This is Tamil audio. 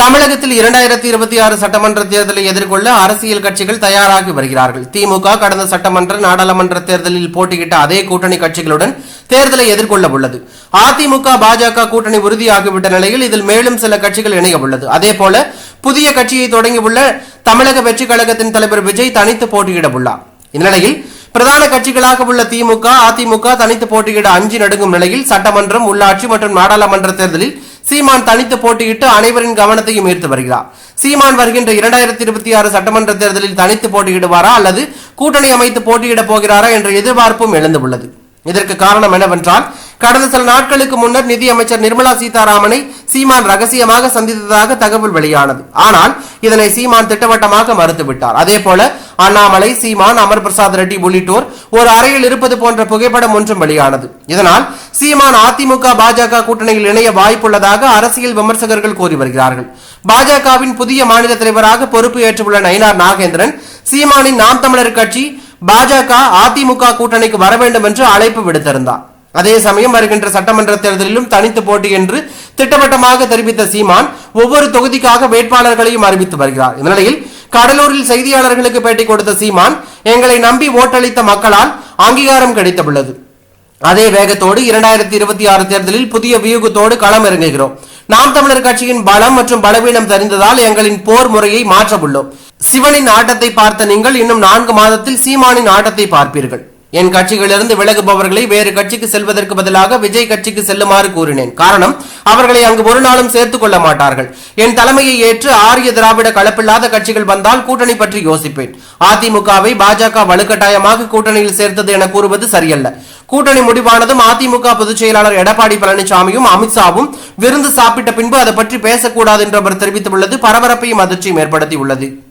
தமிழகத்தில் இரண்டாயிரத்தி இருபத்தி ஆறு சட்டமன்ற தேர்தலை எதிர்கொள்ள அரசியல் கட்சிகள் தயாராகி வருகிறார்கள். திமுக கடந்த சட்டமன்ற நாடாளுமன்ற தேர்தலில் போட்டியிட்ட அதே கூட்டணி கட்சிகளுடன் தேர்தலை எதிர்கொள்ள உள்ளது. அதிமுக பாஜக கூட்டணி உறுதியாகிவிட்ட நிலையில் இதில் மேலும் சில கட்சிகள் இணைய உள்ளது. அதேபோல புதிய கட்சியை தொடங்கியுள்ள தமிழக வெற்றி கழகத்தின் தலைவர் விஜய் தனித்து போட்டியிட உள்ளார். இந்நிலையில் பிரதான கட்சிகளாக உள்ள திமுக அதிமுக தனித்து போட்டியிட அஞ்சு நடுங்கும் நிலையில் சட்டமன்றம் உள்ளாட்சி மற்றும் நாடாளுமன்ற தேர்தலில் சீமான் தனித்து போட்டியிட்டு அனைவரின் கவனத்தையும் ஈர்த்து வருகிறார். சீமான் வருகின்ற இரண்டாயிரத்தி இருபத்தி ஆறு சட்டமன்ற தேர்தலில் தனித்து போட்டியிடுவாரா அல்லது கூட்டணி அமைத்து போட்டியிடப் போகிறாரா என்ற எதிர்பார்ப்பும் எழுந்துள்ளது. இதற்கு காரணம் என்னவென்றால் கடந்த சில நாட்களுக்கு முன்னர் நிதியமைச்சர் நிர்மலா சீதாராமனை சீமான் ரகசியமாக சந்தித்ததாக தகவல் வெளியானது. ஆனால் இதனை சீமான் திட்டவட்டமாக மறுத்துவிட்டார். அதே போல அண்ணாமலை சீமான் அமர் பிரசாத் ரெட்டி உள்ளிட்டோர் ஒரு அறையில் இருப்பது போன்ற புகைப்படம் ஒன்றும் வெளியானது. இதனால் சீமான் அதிமுக பாஜக கூட்டணியில் இணைய வாய்ப்புள்ளதாக அரசியல் விமர்சகர்கள் கூறி வருகிறார்கள். பாஜகவின் புதிய மாநில தலைவராக பொறுப்பு ஏற்றுள்ள நயினார் நாகேந்திரன் சீமானின் நாம் தமிழர் கட்சி பாஜக அதிமுக கூட்டணிக்கு வர வேண்டும் என்று அழைப்பு விடுத்திருந்தார். அதே சமயம் வருகின்ற சட்டமன்ற தேர்தலிலும் தனித்து போட்டி என்று திட்டவட்டமாக தெரிவித்த சீமான் ஒவ்வொரு தொகுதிக்காக வேட்பாளர்களையும் அறிவித்து வருகிறார். இந்நிலையில் கடலூரில் செய்தியாளர்களுக்கு பேட்டி கொடுத்த சீமான் எங்களை நம்பி ஓட்டளித்த மக்களால் அங்கீகாரம் கிடைத்துள்ளது. அதே வேகத்தோடு இரண்டாயிரத்தி இருபத்தி ஆறு தேர்தலில் புதிய வியூகத்தோடு களம் இறங்குகிறோம் நாம் தமிழர் கட்சியின் பலம் மற்றும் பலவீனம் தெரிந்ததால் எங்களின் போர் முறையை மாற்ற உள்ளோம் சிவனின் ஆட்டத்தை பார்த்த நீங்கள் இன்னும் நான்கு மாதத்தில் சீமானின் ஆட்டத்தை பார்ப்பீர்கள். என் கட்சிகளிலிருந்து விலகுபவர்களை வேறு கட்சிக்கு செல்வதற்கு பதிலாக விஜய் கட்சிக்கு செல்லுமாறு கூறினேன். காரணம் அவர்களை அங்கு ஒரு நாளும் சேர்த்துக் கொள்ள மாட்டார்கள். என் தலைமையை ஏற்று ஆரிய திராவிட கலப்பில்லாத கட்சிகள் வந்தால் கூட்டணி பற்றி யோசிப்பேன். அதிமுகவை பாஜக வலுக்கட்டாயமாக கூட்டணியில் சேர்த்தது என கூறுவது சரியல்ல. கூட்டணி முடிவானதும் அதிமுக பொதுச் செயலாளர் எடப்பாடி பழனிசாமியும் அமித்ஷாவும் விருந்து சாப்பிட்ட பின்பு அதை பற்றி பேசக்கூடாது என்று அவர் தெரிவித்துள்ளது. பரபரப்பையும் அதிர்ச்சியும் ஏற்படுத்தியுள்ளது.